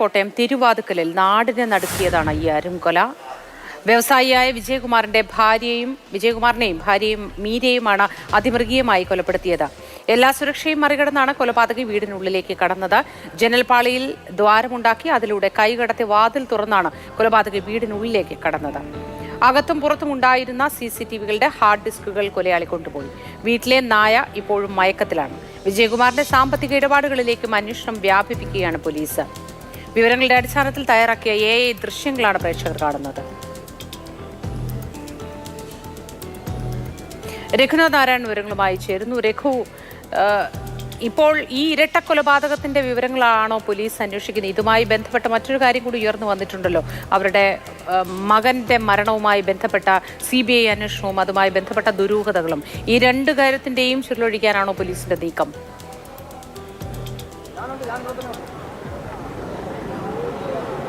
കോട്ടയം തിരുവാതുക്കലിൽ നാടിനെ നടുക്കിയതാണ് ഈ അരുംകൊല. വ്യവസായിയായ വിജയകുമാറിന്റെ ഭാര്യയും വിജയകുമാറിനെയും ഭാര്യയും മീരയുമാണ് അതിമൃഗീയമായി കൊലപ്പെടുത്തിയത്. എല്ലാ സുരക്ഷയും മറികടന്നാണ് കൊലപാതകി വീടിനുള്ളിലേക്ക് കടന്നത്. ജനൽപാളിയിൽ ദ്വാരമുണ്ടാക്കി അതിലൂടെ കൈകടത്തി വാതിൽ തുറന്നാണ് കൊലപാതകി വീടിനുള്ളിലേക്ക് കടന്നത്. അകത്തും പുറത്തും ഉണ്ടായിരുന്ന സി സി ടി വികളുടെ ഹാർഡ് ഡിസ്കുകൾ കൊലയാളി കൊണ്ടുപോയി. വീട്ടിലെ നായ ഇപ്പോഴും മയക്കത്തിലാണ്. വിജയകുമാറിന്റെ സാമ്പത്തിക ഇടപാടുകളിലേക്കും അന്വേഷണം വ്യാപിപ്പിക്കുകയാണ് പോലീസ്. വിവരങ്ങളുടെ അടിസ്ഥാനത്തിൽ തയ്യാറാക്കിയ എ ഐ ദൃശ്യങ്ങളാണ് പ്രേക്ഷകർ കാണുന്നത്. രഘുനാഥ് നാരായൺ വിവരങ്ങളുമായി ചേരുന്നു. രഘു ഇപ്പോൾ ഈ ഇരട്ട കൊലപാതകത്തിന്റെ വിവരങ്ങളാണോ പോലീസ് അന്വേഷിക്കുന്നത്? ഇതുമായി ബന്ധപ്പെട്ട മറ്റൊരു കാര്യം കൂടി ഉയർന്നു വന്നിട്ടുണ്ടല്ലോ. അവരുടെ മകന്റെ മരണവുമായി ബന്ധപ്പെട്ട സി ബി ഐ അന്വേഷണവും അതുമായി ബന്ധപ്പെട്ട ദുരൂഹതകളും. ഈ രണ്ട് കാര്യത്തിന്റെയും ചുരുളൊഴിക്കാനാണോ പോലീസിന്റെ നീക്കം?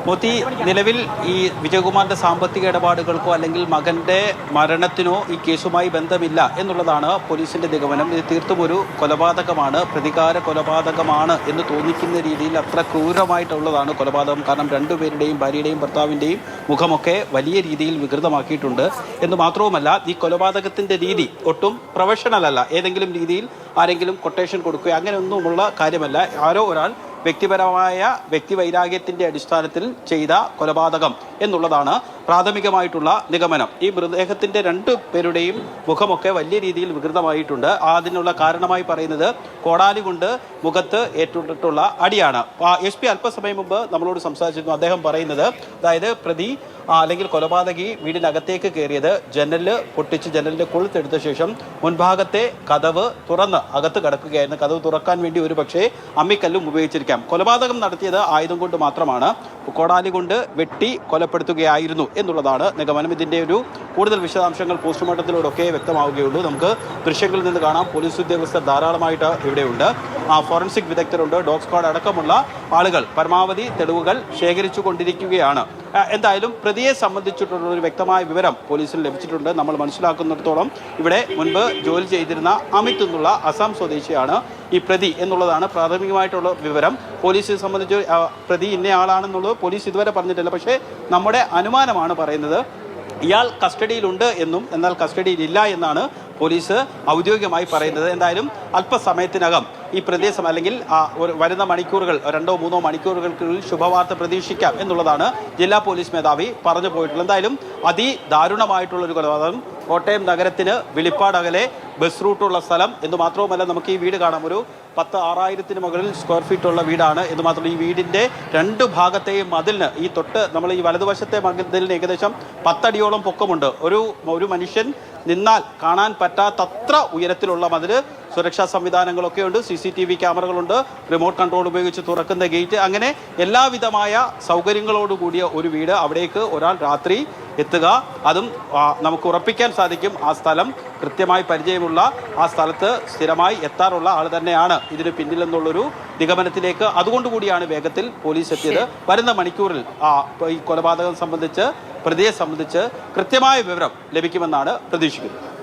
മോത്തി നിലവിൽ ഈ വിജയകുമാറിന്റെ സാമ്പത്തിക ഇടപാടുകൾക്കോ അല്ലെങ്കിൽ മകന്റെ മരണത്തിനോ ഈ കേസുമായി ബന്ധമില്ല എന്നുള്ളതാണ് പോലീസിന്റെ നിഗമനം. ഇത് തീർത്തും ഒരു കൊലപാതകമാണ് പ്രതികാര കൊലപാതകമാണ് എന്ന് തോന്നിക്കുന്ന രീതിയിൽ അത്ര ക്രൂരമായിട്ടുള്ളതാണ് കൊലപാതകം. കാരണം രണ്ടുപേരുടെയും ഭാര്യയുടെയും ഭർത്താവിന്റെയും മുഖമൊക്കെ വലിയ രീതിയിൽ വികൃതമാക്കിയിട്ടുണ്ട്. എന്ന് മാത്രവുമല്ല ഈ കൊലപാതകത്തിന്റെ രീതി ഒട്ടും പ്രൊഫഷണൽ അല്ല ഏതെങ്കിലും രീതിയിൽ ആരെങ്കിലും കൊട്ടേഷൻ കൊടുക്കുക അങ്ങനെയൊന്നുമുള്ള കാര്യമല്ല. ആരോ ഒരാൾ വ്യക്തിപരമായ വ്യക്തിവൈരാഗ്യത്തിന്റെ അടിസ്ഥാനത്തിൽ ചെയ്ത കൊലപാതകം എന്നുള്ളതാണ് പ്രാഥമികമായിട്ടുള്ള നിഗമനം. ഈ മൃതദേഹത്തിന്റെ രണ്ട് പേരുടെയും മുഖമൊക്കെ വലിയ രീതിയിൽ വികൃതമായിട്ടുണ്ട്. അതിനുള്ള കാരണമായി പറയുന്നത് കോടാലി കൊണ്ട് മുഖത്ത് ഏറ്റിട്ടുള്ള അടിയാണ്. എസ് പി അല്പസമയം മുമ്പ് നമ്മളോട് സംസാരിച്ചിരുന്നു. അദ്ദേഹം പറയുന്നത് അതായത് പ്രതി അല്ലെങ്കിൽ കൊലപാതകി വീടിനകത്തേക്ക് കയറിയത് ജനലിൽ പൊട്ടിച്ച് ജനലിന്റെ കൊളുത്തെടുത്ത ശേഷം മുൻഭാഗത്തെ കതവ് തുറന്ന് അകത്ത് കടക്കുകയായിരുന്നു. കതവ് തുറക്കാൻ വേണ്ടി ഒരു പക്ഷേ അമ്മിക്കല്ലും ഉപയോഗിച്ചിരിക്കാം. കൊലപാതകം നടത്തിയത് ആയുധം കൊണ്ട് മാത്രമാണ്. കോടാലി കൊണ്ട് വെട്ടി കൊലപ്പെടുത്തുകയായിരുന്നു എന്നുള്ളതാണ് നിഗമനം. ഇതിന്റെ ഒരു കൂടുതൽ വിശദാംശങ്ങൾ പോസ്റ്റ്മോർട്ടത്തിലൂടെയൊക്കെ വ്യക്തമാവുകയുള്ളൂ. നമുക്ക് ദൃശ്യങ്ങളിൽ നിന്ന് കാണാം. പോലീസ് ഉദ്യോഗസ്ഥർ ധാരാളമായിട്ട് ഇവിടെയുണ്ട്. ആ ഫോറൻസിക് വിദഗ്ധരുണ്ട്. ഡോഗ് സ്ക്വാഡ് അടക്കമുള്ള ആളുകൾ പരമാവധി തെളിവുകൾ ശേഖരിച്ചു കൊണ്ടിരിക്കുകയാണ് എന്തായാലും പ്രതിയെ സംബന്ധിച്ചിട്ടുള്ള ഒരു വ്യക്തമായ വിവരം പോലീസിന് ലഭിച്ചിട്ടുണ്ട്. നമ്മൾ മനസ്സിലാക്കുന്നിടത്തോളം ഇവിടെ മുൻപ് ജോലി ചെയ്തിരുന്ന അമിത് എന്നുള്ള അസം സ്വദേശിയാണ് ഈ പ്രതി എന്നുള്ളതാണ് പ്രാഥമികമായിട്ടുള്ള വിവരം. പോലീസ് സംബന്ധിച്ച് പ്രതി പ്രതി ഇന്നയാളാണെന്നുള്ളത് പോലീസ് ഇതുവരെ പറഞ്ഞിട്ടില്ല. പക്ഷേ നമ്മുടെ അനുമാനമാണ് പറയുന്നത് ഇയാൾ കസ്റ്റഡിയിലുണ്ട് എന്നും എന്നാൽ കസ്റ്റഡിയിലില്ല എന്നാണ് പോലീസ് ഔദ്യോഗികമായി പറയുന്നത്. എന്തായാലും അല്പസമയത്തിനകം ഈ പ്രദേശം അല്ലെങ്കിൽ വരുന്ന മണിക്കൂറുകൾ രണ്ടോ മൂന്നോ മണിക്കൂറുകൾക്കുള്ളിൽ ശുഭവാർത്ത പ്രതീക്ഷിക്കാം എന്നുള്ളതാണ് ജില്ലാ പോലീസ് മേധാവി പറഞ്ഞു പോയിട്ടുള്ളത്. എന്തായാലും അതിദാരുണമായിട്ടുള്ളൊരു കൊലപാതകം കോട്ടയം നഗരത്തിന് വിളിപ്പാടകലെ ബസ് റൂട്ടുള്ള സ്ഥലം എന്ന് മാത്രവുമല്ല നമുക്ക് ഈ വീട് കാണാം. ഒരു പത്ത് ആറായിരത്തിന് മുകളിൽ സ്ക്വയർ ഫീറ്റ് ഉള്ള വീടാണ്. എന്ന് മാത്രമല്ല ഈ വീടിന്റെ രണ്ട് ഭാഗത്തെയും മതിലിന് ഈ തൊട്ട് നമ്മൾ ഈ വലതുവശത്തെ മതിലിന് ഏകദേശം പത്തടിയോളം പൊക്കമുണ്ട്. ഒരു ഒരു മനുഷ്യൻ നിന്നാൽ കാണാൻ പറ്റാത്തത്ര ഉയരത്തിലുള്ള മതിൽ സുരക്ഷാ സംവിധാനങ്ങളൊക്കെ ഉണ്ട് സി സി ടി വി ക്യാമറകളുണ്ട് റിമോട്ട് കൺട്രോൾ ഉപയോഗിച്ച് തുറക്കുന്ന ഗേറ്റ്. അങ്ങനെ എല്ലാവിധമായ സൗകര്യങ്ങളോട് കൂടിയ ഒരു വീട് അവിടേക്ക് ഒരാൾ രാത്രി എത്തുക. അതും നമുക്ക് ഉറപ്പിക്കാൻ സാധിക്കും. ആ സ്ഥലം കൃത്യമായി പരിചയമുള്ള ആ സ്ഥലത്ത് സ്ഥിരമായി എത്താറുള്ള ആൾ തന്നെയാണ്. ഇതിന് പിന്നിലെന്നുള്ളൊരു നിഗമനത്തിലേക്ക് അതുകൊണ്ടുകൂടിയാണ് വേഗത്തിൽ പോലീസ് എത്തിയത്. വരുന്ന മണിക്കൂറിൽ ആ ഈ കൊലപാതകം സംബന്ധിച്ച് പ്രതിയെ സംബന്ധിച്ച് കൃത്യമായ വിവരം ലഭിക്കുമെന്നാണ് പ്രതീക്ഷിക്കുന്നത്.